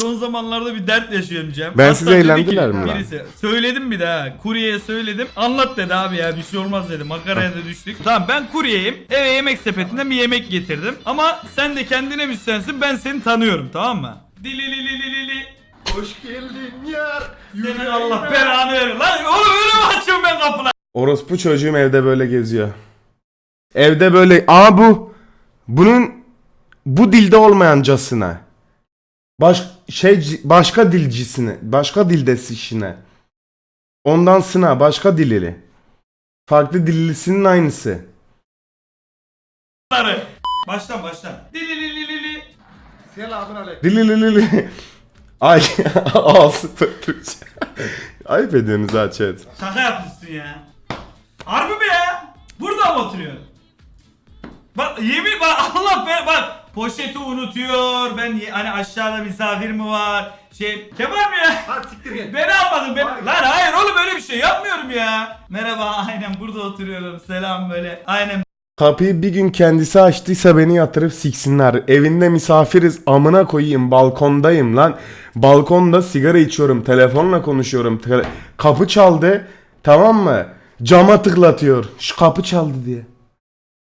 Son zamanlarda bir dert yaşıyorum Cem. Ben Hatta sizi dedi ki eğlendiler mi lan? birisi, Söyledim bir daha. Kuryeye söyledim. Anlat dedi abi ya bir şey olmaz dedi. Makaraya da düştük. Tamam ben kuryeyim. Eve yemek sepetinden bir yemek getirdim. Ama sen de kendine müstensin. Ben seni tanıyorum tamam mı? Dililililili. Hoş geldin yar. Senin Allah belanı verir. Lan oğlum öyle mi açıyorum ben kapıları? Orospu çocuğum evde böyle geziyor. Evde böyle aa bu bunun bu dilde olmayancasına. Baş şey başka dilcisine, başka dildesişine. Ondan sına başka dilili. Farklı dillisinin aynısı. Baştan baştan. Dililililili. Selamun aleyküm. Dilililili. Ay ağzı pöpürüç. Ayıp ediyorsunuz ha chat. Şaka yapmışsın ya. Harbi mi ya? Burada mı oturuyor? Bak yemin bak Allah be bak poşeti unutuyor. Ben hani aşağıda misafir mi var? Şey Kemal mi ya? Hadi siktir git. Beni almadın ben. Lan hayır oğlum öyle bir şey yapmıyorum ya. Merhaba aynen burada oturuyorum. Selam böyle. Aynen Kapıyı bir gün kendisi açtıysa beni yatırıp siksinler. Evinde misafiriz amına koyayım balkondayım lan. Balkonda sigara içiyorum telefonla konuşuyorum. Kapı çaldı tamam mı? Cama tıklatıyor. Şu kapı çaldı diye.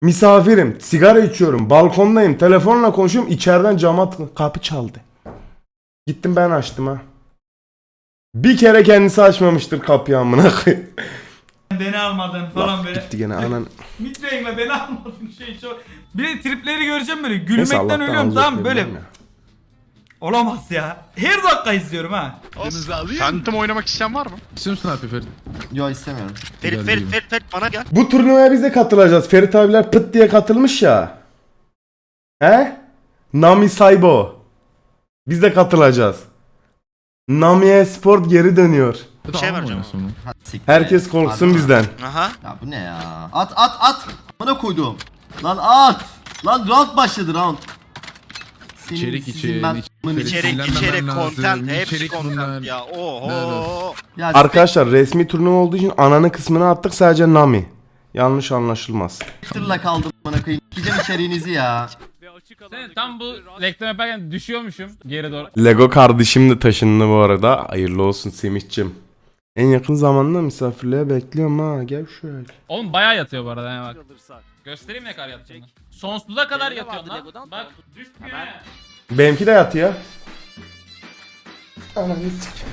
Misafirim sigara içiyorum balkondayım telefonla konuşuyorum içeriden cama kapı çaldı. Gittim ben açtım ha. Bir kere kendisi açmamıştır kapıyı amına koyayım. beni almadın falan böyle. Gitti gene anan. Mitrengle beni almadın şey çok. Bir de tripleri göreceğim böyle. Gülmekten Allah'tan ölüyorum ağzı tamam böyle. ya. Olamaz ya. Her dakika izliyorum ha. Phantom oynamak isteyen var mı? İstiyor musun abi Ferit? Yo istemiyorum. Ferit Ferit Ferit Ferit bana gel. Bu turnuvaya biz de katılacağız. Ferit abiler pıt diye katılmış ya. He? Nami Saibo. Biz de katılacağız. Nami Sport geri dönüyor. Da şey vereceğim siktir. Herkes korksun Hadi. bizden. Aha. Ya bu ne ya? At at at. Bana koydum. Lan at. Lan round başladı round. Senin, İçerik sizin için, ben- içerik- Sinirlenmemem içerik lazım, content hepsi içerik content ya. Oho. Ya Arkadaşlar resmi turnuva olduğu için ananı kısmını attık sadece Nami. Yanlış anlaşılmaz. Spectre'la kaldım bana koyayım. Gideceğim içeriğinizi ya. Sen tam bu reklam yaparken düşüyormuşum geri doğru. Lego kardeşim de taşındı bu arada. Hayırlı olsun Semih'cim. En yakın zamanda misafirliğe bekliyorum ha. Gel şöyle. Oğlum bayağı yatıyor bu arada yani bak. Göstereyim ne kadar yattığını. Sonsuza kadar yatıyorsun lan. Bak düşmüyor. ya. Benimki de yatıyor. Ananı sik-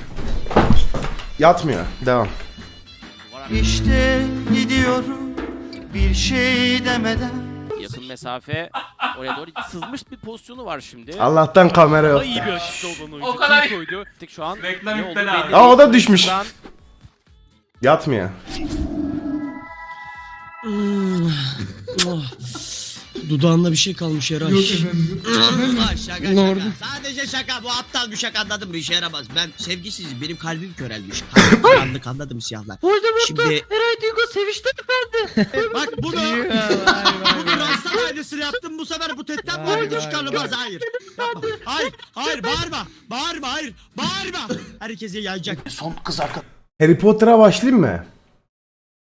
Yatmıyor. Devam. İşte gidiyorum bir şey demeden. Yakın mesafe oraya doğru sızmış bir pozisyonu var şimdi. Allah'tan kamera yok. İyi bir asist olduğunu oyuncu O kadar- koydu. Tek şu an Reklam ne oldu iptal abi. Aa, o da düşmüş. Yatmıyor. Dudağında bir şey kalmış Eray. Yok şaka şaka. Ne oldu? Sadece şaka bu aptal bir şaka anladım bir işe yaramaz. Ben sevgisizim benim kalbim körelmiş. Kalbim karanlık anladım siyahlar. Şimdi Eray Duygu sevişti efendi. bak bunu bunu Rastan aynısını yaptım bu sefer bu tetten bu çıkarılmaz hayır. Yapma. Hayır hayır bağırma bağırma hayır bağırma. Herkese yayacak. Son kız arkadaş. Harry Potter'a başlayayım mı?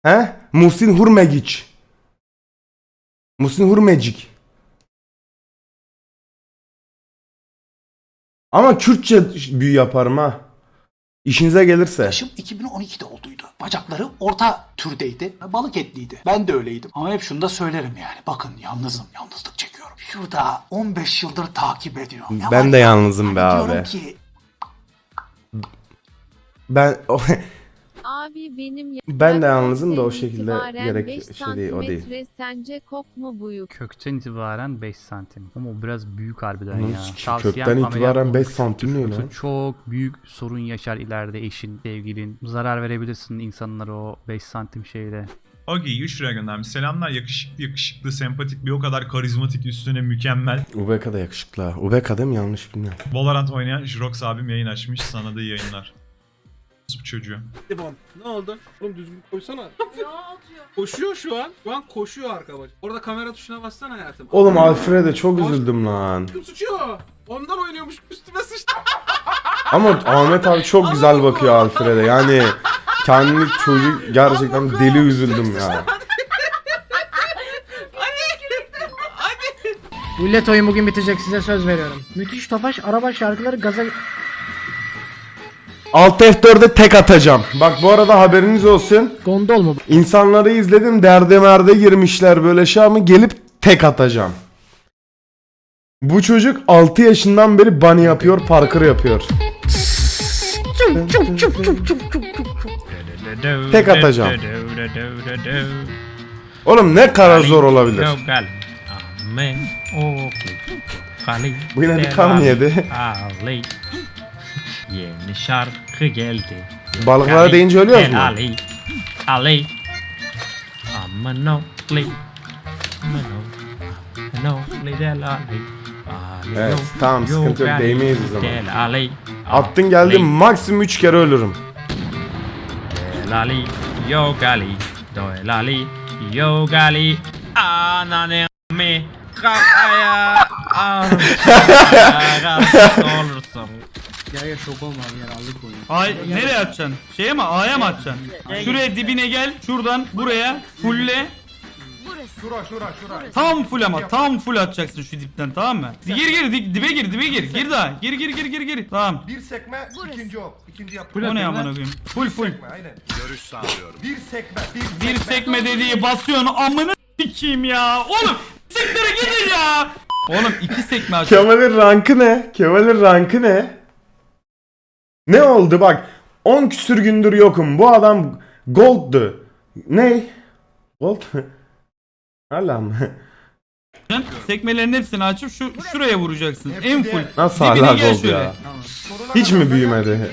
He? Muhsin Hurmegic. Muhsin Hurmecik. Ama Kürtçe büyü yaparım ha. İşinize gelirse. Yaşım 2012'de olduydu. Bacakları orta türdeydi. Balık etliydi. Ben de öyleydim. Ama hep şunu da söylerim yani. Bakın yalnızım. Yalnızlık çekiyorum. Şurada 15 yıldır takip ediyorum. Ya Ben de ya, yalnızım be hani diyorum abi. ki Ben Abi benim Ben de yalnızım da o şekilde gerek- şey değil, o değil. Sence kok mu buyuk? Kökten itibaren 5 santim. Ama o biraz büyük harbiden Ananı ya. Tavsiyem kökten itibaren olmak. 5 santim ne lan? Çok büyük sorun yaşar ileride eşin, sevgilin. Zarar verebilirsin insanlara o 5 santim şeyle. Okey 3 lira göndermiş. Selamlar yakışıklı yakışıklı sempatik bir o kadar karizmatik üstüne mükemmel. Ubeka da yakışıklı ha. Ubeka değil mi? Yanlış bilmiyorum. Valorant oynayan Jirox abim yayın açmış. Sana da iyi yayınlar. Bu çocuğu. Ne oldu? Oğlum düzgün koysana. Koşuyor şu an. Şu an koşuyor arka baş. Orada kamera tuşuna bassana hayatım. Oğlum Alfred'e çok üzüldüm lan. Kim sıçıyor? Ondan oynuyormuş üstüme sıçtı. Ama Ahmet abi çok güzel bakıyor Alfred'e. Yani kendi çocuk gerçekten deli üzüldüm ya. Millet oyun bugün bitecek size söz veriyorum. Müthiş Tofaş araba şarkıları gaza Alt F4'e tek atacağım. Bak bu arada haberiniz olsun. Gondol mu? İnsanları izledim derde merde girmişler böyle şey ama gelip tek atacağım. Bu çocuk 6 yaşından beri bunny yapıyor, parkur yapıyor. Tek atacağım. Oğlum ne kadar zor olabilir. Bu yine bir kan yedi. Yeni şarkı geldi. Balıklara deyince ölüyoruz mu? Ali. Ali. Ama no play. Ama no. No play del Ali. Ali Evet, yo, tamam, sıkıntı yok, Ali, değmeyiz o zaman. Ali. Attın geldi maksimum 3 kere ölürüm. Del Ali. Yo gali. Do el Ali. Yo gali. Anane mi. Kafaya. olursun. Ya ya şok olma abi aldık oyunu. Ay nereye atacaksın? Şeye mi? A'ya mı atacaksın? Şuraya dibine gel. Şuradan buraya fulle. Şura şura şura. Tam full ama tam full atacaksın şu dipten tamam mı? Gir gir di- dibe gir dibe gir. Gir daha. Gir gir gir gir gir. Tamam. Bir sekme ikinci ok. İkinci yap. O ne amına koyayım? Full full. Aynen. Görüş sağlıyorum. Bir sekme. Bir, Bir sekme dediği basıyorsun amına sikeyim ya. Oğlum siktir gidin ya. Oğlum iki sekme aç. Kemal'in rankı ne? Kemal'in rankı ne? Ne oldu bak 10 küsür gündür yokum. Bu adam gold'du. Ne? Gold mu? Hala mı? Sekmelerin hepsini açıp şu şuraya vuracaksın. En full. Nasıl Dibine hala gel gold şöyle. ya? Hiç mi büyümedi?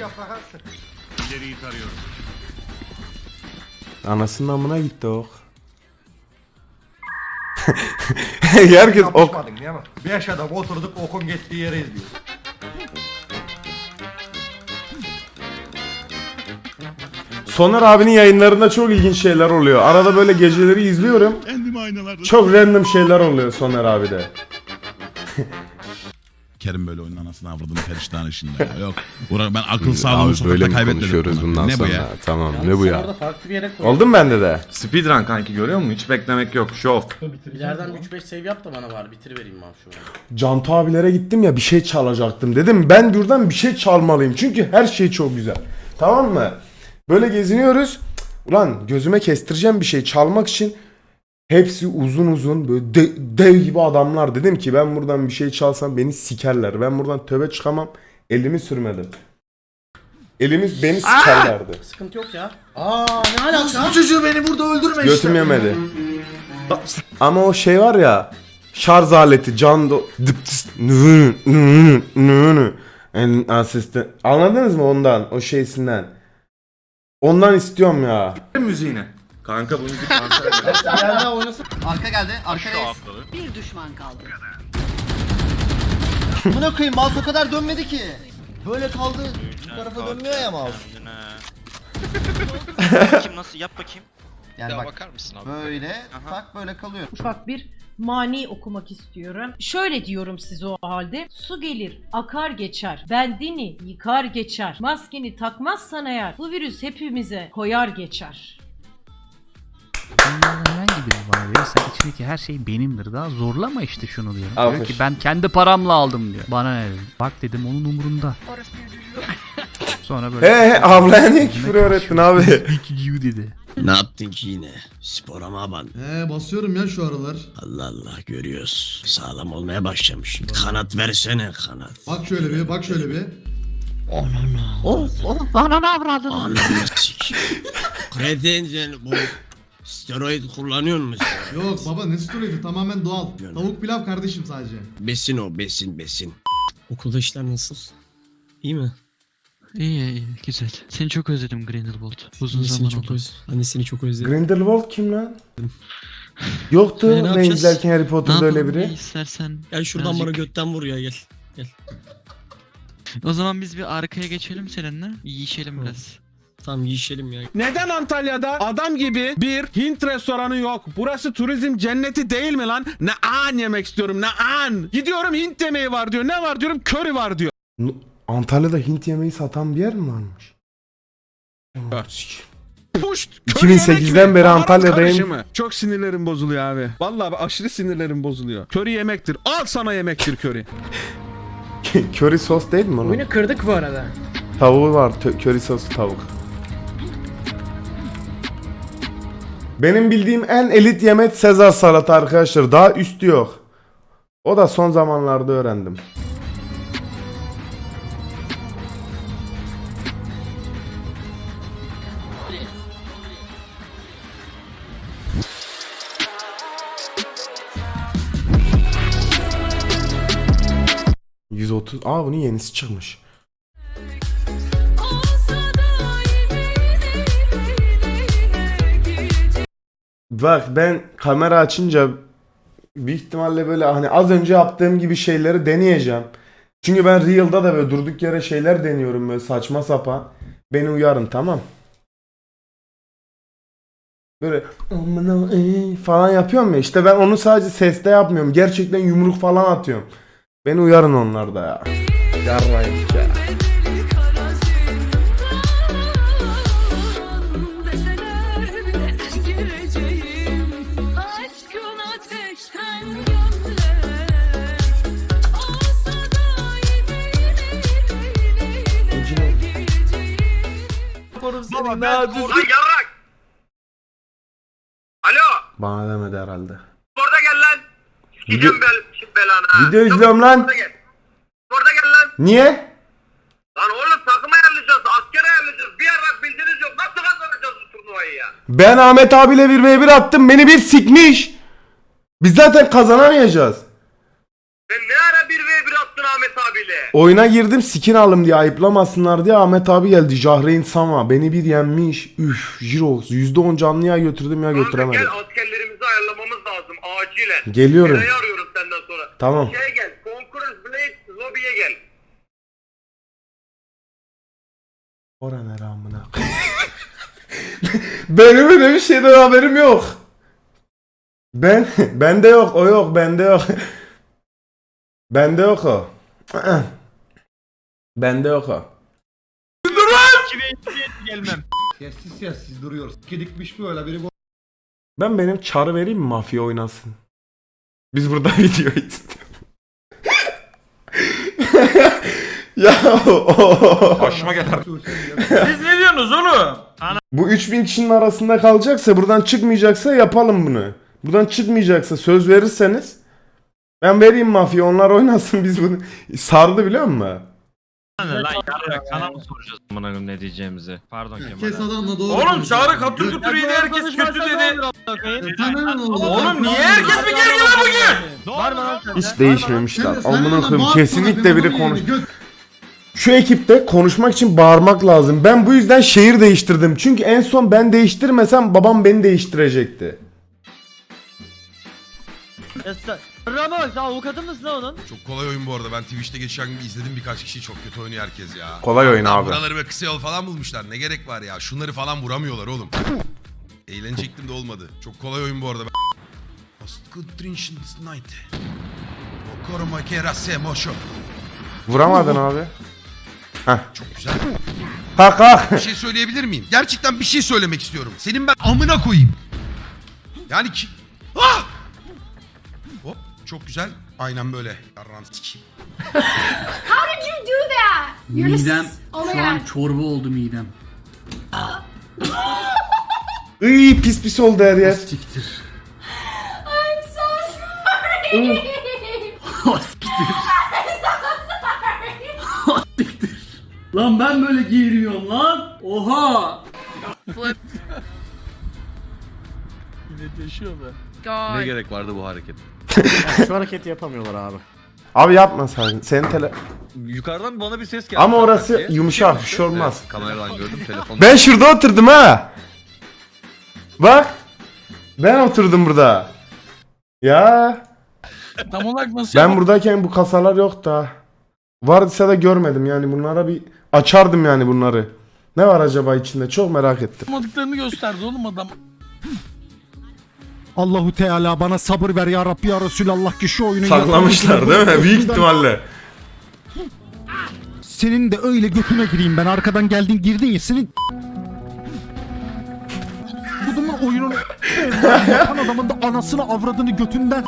Anasının amına gitti ok. Herkes ok. Yapışmadın değil mi? Beş adam oturduk okun geçtiği yere izliyor. Soner abinin yayınlarında çok ilginç şeyler oluyor. Arada böyle geceleri izliyorum. Çok random şeyler oluyor Soner abide. Kerim böyle oyunun anasını avradını perişan işinde ya. Yok. Uğra ben akıl sağlığımı sokakta kaybetmedim. Ne bu ya? Tamam ne bu ya? farklı bir yere koy. Oldu mu bende de? Speedrun kanki görüyor musun? Hiç beklemek yok. Şov. İleriden 3-5 save yap da bana var. Bitir vereyim abi şu Cantu abilere gittim ya bir şey çalacaktım. Dedim ben buradan bir şey çalmalıyım. Çünkü her şey çok güzel. Tamam mı? Böyle geziniyoruz. Ulan gözüme kestireceğim bir şey çalmak için. Hepsi uzun uzun böyle de- dev gibi adamlar. Dedim ki ben buradan bir şey çalsam beni sikerler. Ben buradan töbe çıkamam. Elimi sürmedim. Elimiz beni sikerlerdi. Sıkıntı yok ya. Aa ne alaka? çocuğu beni burada öldürme Götüm yemedi. Ama o şey var ya şarj aleti can do dıp tıs, nü nü nü nü en asiste anladınız mı ondan o şeysinden ondan istiyorum ya Müziğini. Kanka bu müzik. Gel daha oynasın. Arka geldi. Arka reis. Bir düşman kaldı. Buna koyayım mouse o kadar dönmedi ki. Böyle kaldı. Bu tarafa dönmüyor ya mouse. Kim nasıl yap bakayım. Yani bak böyle tak böyle kalıyor. Ufak bir mani okumak istiyorum. Şöyle diyorum size o halde. Su gelir, akar geçer. Bendini yıkar geçer. Maskeni takmazsan eğer bu virüs hepimize koyar geçer. Bunlardan herhangi birini bana verirsen içindeki her şey benimdir. Daha zorlama işte şunu diyorum. Diyor Alkış. ki ben kendi paramla aldım diyor. Bana ne dedim. Bak dedim onun umurunda. Sonra böyle. he he ablaya niye küfür öğrettin abi Big you dedi. Ne yaptın ki yine? Spora mı aban? He basıyorum ya şu aralar. Allah Allah görüyoruz. Sağlam olmaya başlamış. Kanat versene kanat. Bak şöyle bir bak şöyle bir. Anana. Oh oh bana ne avradın? Ananı sik. Kretenzen bu steroid kullanıyor musun? Yok baba ne steroidi tamamen doğal. Tavuk pilav kardeşim sadece. Besin o besin besin. Okulda işler nasıl? İyi mi? İyi iyi güzel. Seni çok özledim Grindelwald. Uzun Annesini çok öz Annesini çok özledim. Grindelwald kim lan yoktu Ne ben yapacağız? izlerken Harry Potter'da öyle biri istersen. Gel şuradan Birazcık- bana götten vur ya gel. Gel. O zaman biz bir arkaya geçelim seninle. Yiyişelim biraz. Tamam yiyişelim ya. Neden Antalya'da adam gibi bir Hint restoranı yok? Burası turizm cenneti değil mi lan? Ne an yemek istiyorum ne an. Gidiyorum Hint yemeği var diyor. Ne var diyorum? Köri var diyor. N- Antalya'da Hint yemeği satan bir yer mi varmış? Puşt. 2008'den beri Antalya'dayım. karışımı. Çok sinirlerim bozuluyor abi. Vallahi aşırı sinirlerim bozuluyor. Köri yemektir. Al sana yemektir köri. Curry sos değil mi onun? kırdık bu arada. Tavuğu var. tö- köri soslu tavuk. Benim bildiğim en elit yemek Sezar salata arkadaşlar. Daha üstü yok. O da son zamanlarda öğrendim. ...130... Aa bunun yenisi çıkmış. Bak ben kamera açınca büyük ihtimalle böyle hani az önce yaptığım gibi şeyleri deneyeceğim. Çünkü ben Real'da da böyle durduk yere şeyler deniyorum böyle saçma sapan. Beni uyarın tamam. Böyle falan yapıyorum ya işte ben onu sadece seste yapmıyorum. Gerçekten yumruk falan atıyorum. Beni uyarın onlarda ya. Yarrayım ya. Baba ben Bana demedi herhalde. Orada gel lan. Video, Bel, belanı. video izliyorum lan. gel. Orada gel lan. Niye? Lan oğlum takım ayarlayacağız. Asker ayarlayacağız. Bir yarak bildiğiniz yok. Nasıl kazanacağız bu turnuvayı ya? Ben Ahmet abiyle bir v 1 attım. Beni bir sikmiş. Biz zaten kazanamayacağız. Sen ne ara 1v1 attın Ahmet abiyle? Oyuna girdim skin alım diye ayıplamasınlar diye Ahmet abi geldi. Jahreyn Sama beni bir yenmiş. Üf Jirox %10 canlı ya götürdüm ya götüremedim. Gel askerlerimizi ayarlamamız lazım acilen. Geliyorum. Senden sonra. Tamam. Şeye gel. Conquerors Blade lobby'ye gel. Ora ne amına. Benim öyle bir şeyden haberim yok. Ben bende yok o yok bende yok. bende yok o. bende yok o. gelmem. Sessiz sessiz duruyoruz. Kedikmiş böyle biri Ben benim çarı vereyim mi mafya oynasın? Biz burada video izliyoruz. ya o. Başıma gelir. Siz ne diyorsunuz oğlum? Bu 3000 kişinin arasında kalacaksa buradan çıkmayacaksa yapalım bunu. Buradan çıkmayacaksa söz verirseniz ben vereyim mafya onlar oynasın biz bunu. Sardı biliyor musun? Sana mı soracağız amına koyayım ne diyeceğimizi? Pardon Kemal. Kes abi. adamla doğru. Oğlum Çağrı katır kutur yedi herkes kötü dedi. Oğlum niye herkes bir gergin lan bugün? Var mı lan sende? Hiç değişmemişler. Amına koyayım kesinlikle biri konuş. Şu ekipte konuşmak için bağırmak lazım. Ben bu yüzden şehir değiştirdim. Çünkü en son ben değiştirmesem babam beni değiştirecekti. Ramos avukatı mısın lan onun? Çok kolay oyun bu arada. Ben Twitch'te geçen gün izledim birkaç kişi çok kötü oynuyor herkes ya. Kolay oyun abi. Buraları böyle kısa yol falan bulmuşlar. Ne gerek var ya? Şunları falan vuramıyorlar oğlum. Eğlenecektim de olmadı. Çok kolay oyun bu arada. Night. Koruma kerase moşo. Vuramadın abi. Çok güzel. Kalk kalk. Bir şey söyleyebilir miyim? Gerçekten bir şey söylemek istiyorum. Senin ben amına koyayım. Yani ki... Çok güzel. Aynen böyle. Yarran sikeyim. Midem şu an çorba oldu midem. Iy pis pis oldu her yer. Siktir. Lan ben böyle giyiniyorum lan. Oha. Ne gerek vardı bu hareket? Şu hareketi yapamıyorlar abi. Abi yapma sen. Senin tele... Yukarıdan bana bir ses geldi. Ama orası yumuşak bir şey olmaz. Kameradan gördüm telefon. Ben şurada oturdum ha. Bak. Ben oturdum burada. Ya. Tam olarak nasıl Ben buradayken bu kasalar yok da. Vardıysa da görmedim yani bunlara bir açardım yani bunları. Ne var acaba içinde çok merak ettim. yapmadıklarını gösterdi oğlum adam. Allahu Teala bana sabır ver ya Rabbi ya Resulallah ki şu oyunu Saklamışlar değil mi? Büyük ihtimalle. Senin de öyle götüne gireyim ben arkadan geldin girdin ya senin Budumun oyununu yapan adamın da anasını avradını götünden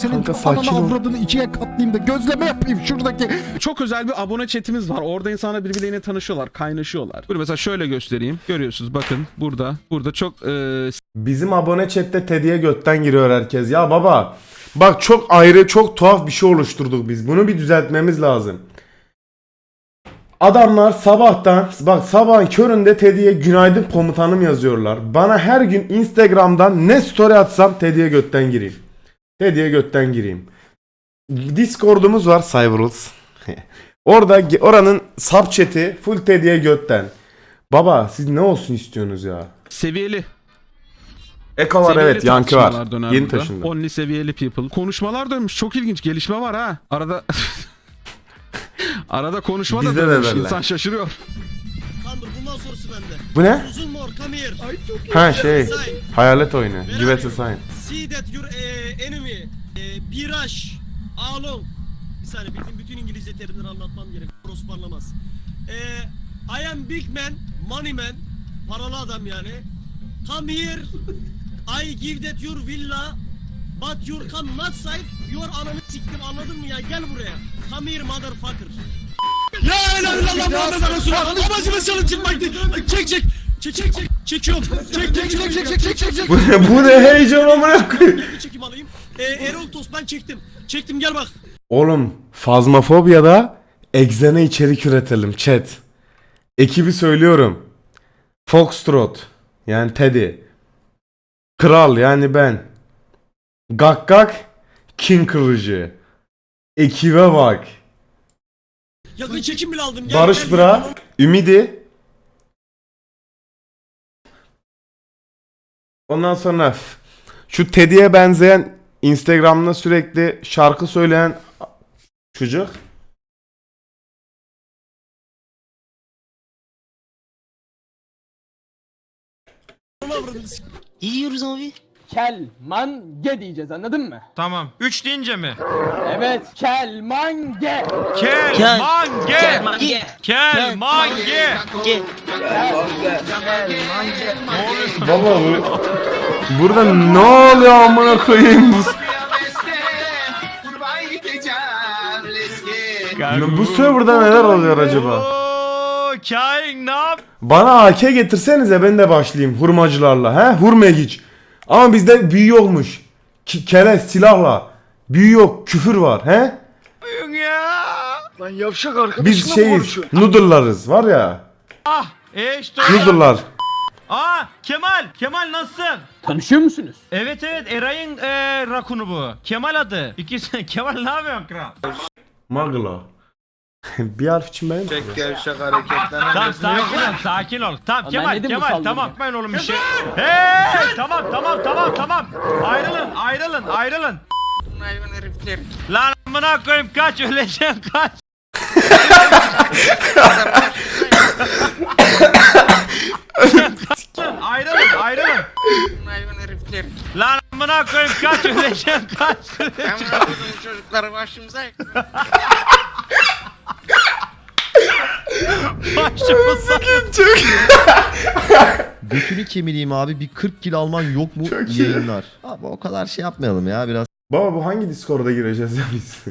Senin Kanka sakin ol. avradını ikiye katlayayım da gözleme yapayım şuradaki. Çok özel bir abone chatimiz var. Orada insanlar birbirleriyle tanışıyorlar, kaynaşıyorlar. Böyle mesela şöyle göstereyim. Görüyorsunuz bakın burada. Burada çok e, Bizim abone chatte Teddy'ye götten giriyor herkes. Ya baba bak çok ayrı çok tuhaf bir şey oluşturduk biz. Bunu bir düzeltmemiz lazım. Adamlar sabahtan bak sabahın köründe Teddy'ye günaydın komutanım yazıyorlar. Bana her gün Instagram'dan ne story atsam Teddy'ye götten gireyim. Teddy'ye götten gireyim. Discord'umuz var Cyberals. Orada oranın sub chat'i full Teddy'ye götten. Baba siz ne olsun istiyorsunuz ya? seviyeli. Eko var Seviyeli evet yankı var. tartışmalar döner Yeni burada. taşındı. Only seviyeli people. Konuşmalar dönmüş. Çok ilginç. Gelişme var ha. Arada Arada konuşma da Bizde de dönmüş. böyle. İnsan şaşırıyor. Tamamdır bundan sonrası bende. Bu ne? Uzun mor come here. Ay çok Ha şey hayalet oyunu. Give us a sign. See that your eh, enemy. Eh, Biraj. Along. Bir saniye bütün, bütün İngilizce terimleri anlatmam gerek. Orospu anlamaz. Eh, I am big man, money man. Paralı adam yani. Come here. I give that your villa. But your come not side. Your ananı siktim anladın mı ya? Gel buraya. Come here motherfucker. La ilahe illallah Muhammed Resulullah. Amacımız çalın çıkmaktı. Çek çek. Çek çek çek. Çekiyorum. Çek çek çek çek çek çek çek çek. Bu ne, bu ne heyecan amına koyayım. Bir çekim alayım. Ee, Erol Tost ben çektim. Çektim gel bak. Oğlum Fazmafobiya'da egzene içerik üretelim chat. Ekibi söylüyorum. Foxtrot yani Teddy. Kral yani ben. Gak Gak King Kılıcı. Ekibe bak. Yakın çekim bile aldım. Gel, Barış gel, Bıra, Ümidi. Ondan sonra şu Teddy'ye benzeyen Instagram'da sürekli şarkı söyleyen çocuk. Yiyoruz abi. Kelmange diyeceğiz anladın mı? Tamam. 3 deyince mi? Evet. Kelmange. Kelmange. Kelmange. Baba bu burada ne oluyor amına koyayım bu? bu serverda neler oluyor acaba? Kain ne yap? Bana AK getirsenize ben de başlayayım hurmacılarla. He? Hurmegiç. Ama bizde büyü yokmuş. Ki, kele silahla. Büyü yok, küfür var. He? yapıyorsun ya? Lan yavşak arkadaşına Biz şeyiz, noodle'larız var ya. Ah, e işte. Noodle'lar. Aa, Kemal. Kemal nasılsın? Tanışıyor musunuz? Evet evet Eray'ın e, rakunu bu. Kemal adı. İkisi Kemal ne yapıyorsun kral? Magla. bir harf için benim. Çek gevşek hareketlerine. Tamam sakin ol sakin ol. Tamam Ama Kemal bu Kemal saldırı tamam ya? yapmayın oğlum bir şey. Hey tamam tamam tamam tamam. Ayrılın ayrılın ayrılın. Lan amına koyayım kaç öleceğim kaç. ayrılın ayrılın. Lan amına koyayım kaç öleceğim kaç. çocukları başımıza Başımıza. Götünü kemireyim abi bir 40 kilo alman yok mu Çok iyi. yayınlar. Abi o kadar şey yapmayalım ya biraz. Baba bu hangi Discord'a gireceğiz ya biz?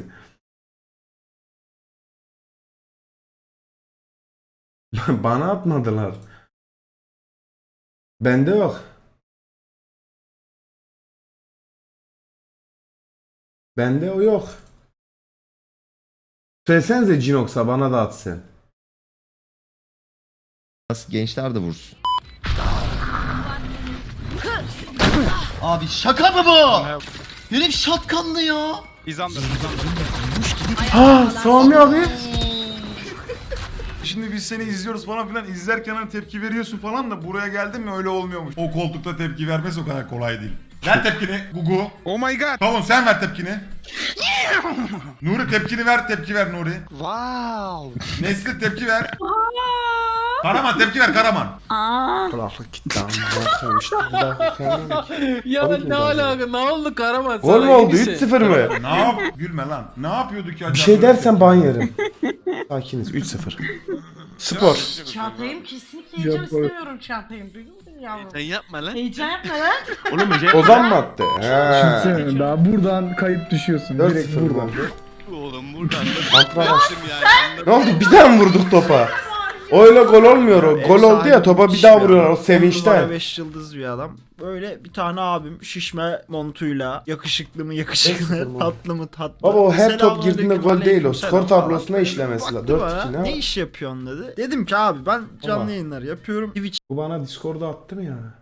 Bana atmadılar. Bende yok. Bende o yok. Söylesenize Cinox'a bana da atsın. Gençler de vursun. Abi şaka mı bu? Herif şatkanlı ya. Ha Sami abi. Şimdi biz seni izliyoruz falan filan izlerken hani tepki veriyorsun falan da buraya geldin mi öyle olmuyormuş. O koltukta tepki vermesi o kadar kolay değil. Ver tepkini Gugu. Oh my god. Kavun sen ver tepkini. Nuri tepkini ver tepki ver Nuri. Wow. Nesli tepki ver. Karaman tepki ver Karaman. Kulaklık gitti ama. Ya ne alaka ne oldu Karaman Gol mü oldu? 3-0 mı? Ne yap? Gülme lan. Ne yapıyorduk ya? Bir şey dersen ban yerim. Sakiniz 3-0. Spor. Çağatay'ım kesinlikle heyecan istemiyorum Çağatay'ım. Duydun mu yavrum? Sen yapma lan. Heyecan yapma lan. Oğlum Ece. Ozan mı attı? He. Daha buradan kayıp düşüyorsun. 4-0 oldu. Oğlum buradan. Antrenman. Ne oldu? Bir daha mı vurduk topa? Öyle gol olmuyor o. Gol oldu ya topa bir daha vuruyorlar o sevinçten. 5 yıldız bir adam. Böyle bir tane abim şişme montuyla yakışıklı mı yakışıklı, tatlı mı tatlı. Baba o her top girdiğinde gol değil o. Skor tablosuna işlemesi la. 4 bana, 2 ne ne? iş yapıyorsun dedi. Dedim ki abi ben canlı yayınlar yapıyorum. Twitch Bu bana Discord'a attı mı ya?